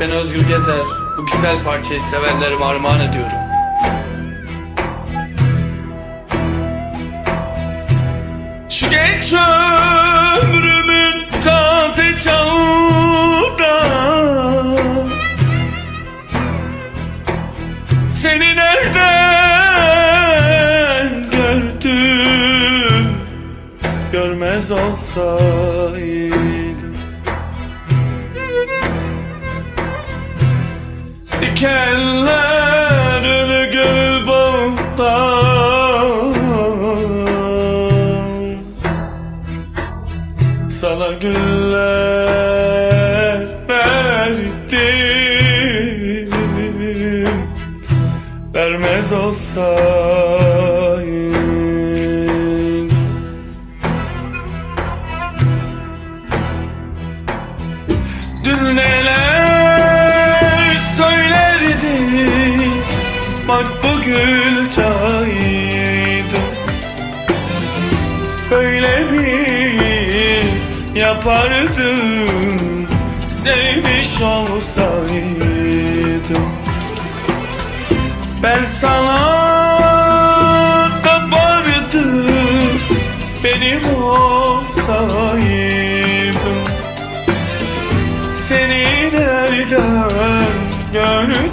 ben Özgür Gezer. Bu güzel parçayı sevenlerime armağan ediyorum. Şu genç ömrümün taze çağında Seni nereden gördüm Görmez olsaydım bağında Sana güller verdim. Vermez olsaydım Mi yapardım Sevmiş olsaydım. Ben sana kabardım Benim olsaydım. Seni nereden gördüm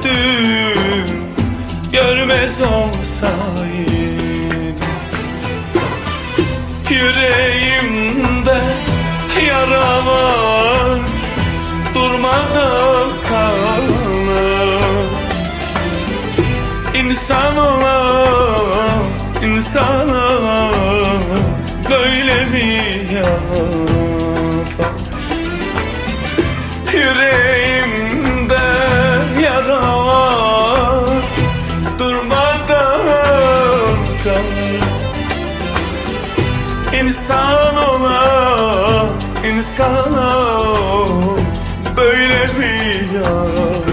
Görmez olsaydım Yüreğimde yara var. Durmadan kanım İnsan olan insana Böyle mi yapar İnsan ola insana Böyle mi yapar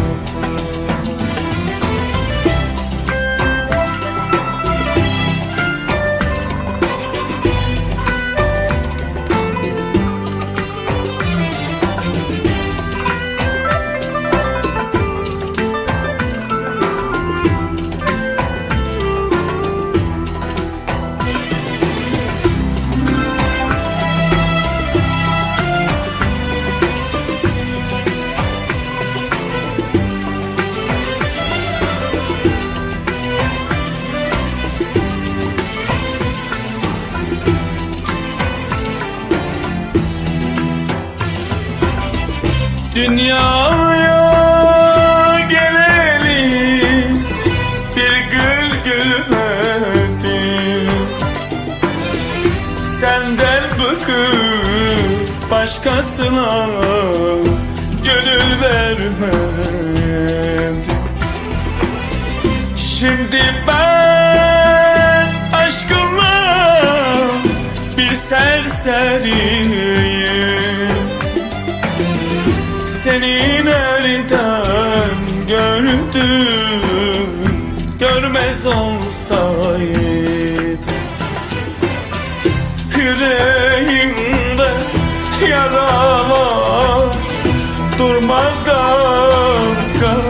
Dünyaya geleli bir gül gülmedi Senden bıkıp başkasına gönül vermedi Şimdi ben aşkımla bir serseriyim seni nereden gördüm Görmez olsaydım Yüreğimde yara var Durmadan kan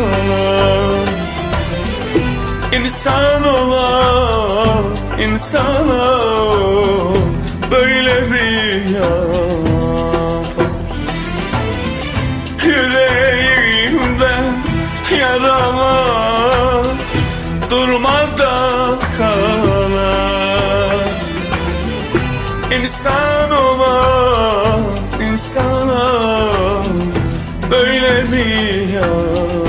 İnsan ola insana Böyle mi yapar yaralar Durmadan kanar İnsan olan insana Böyle mi yapar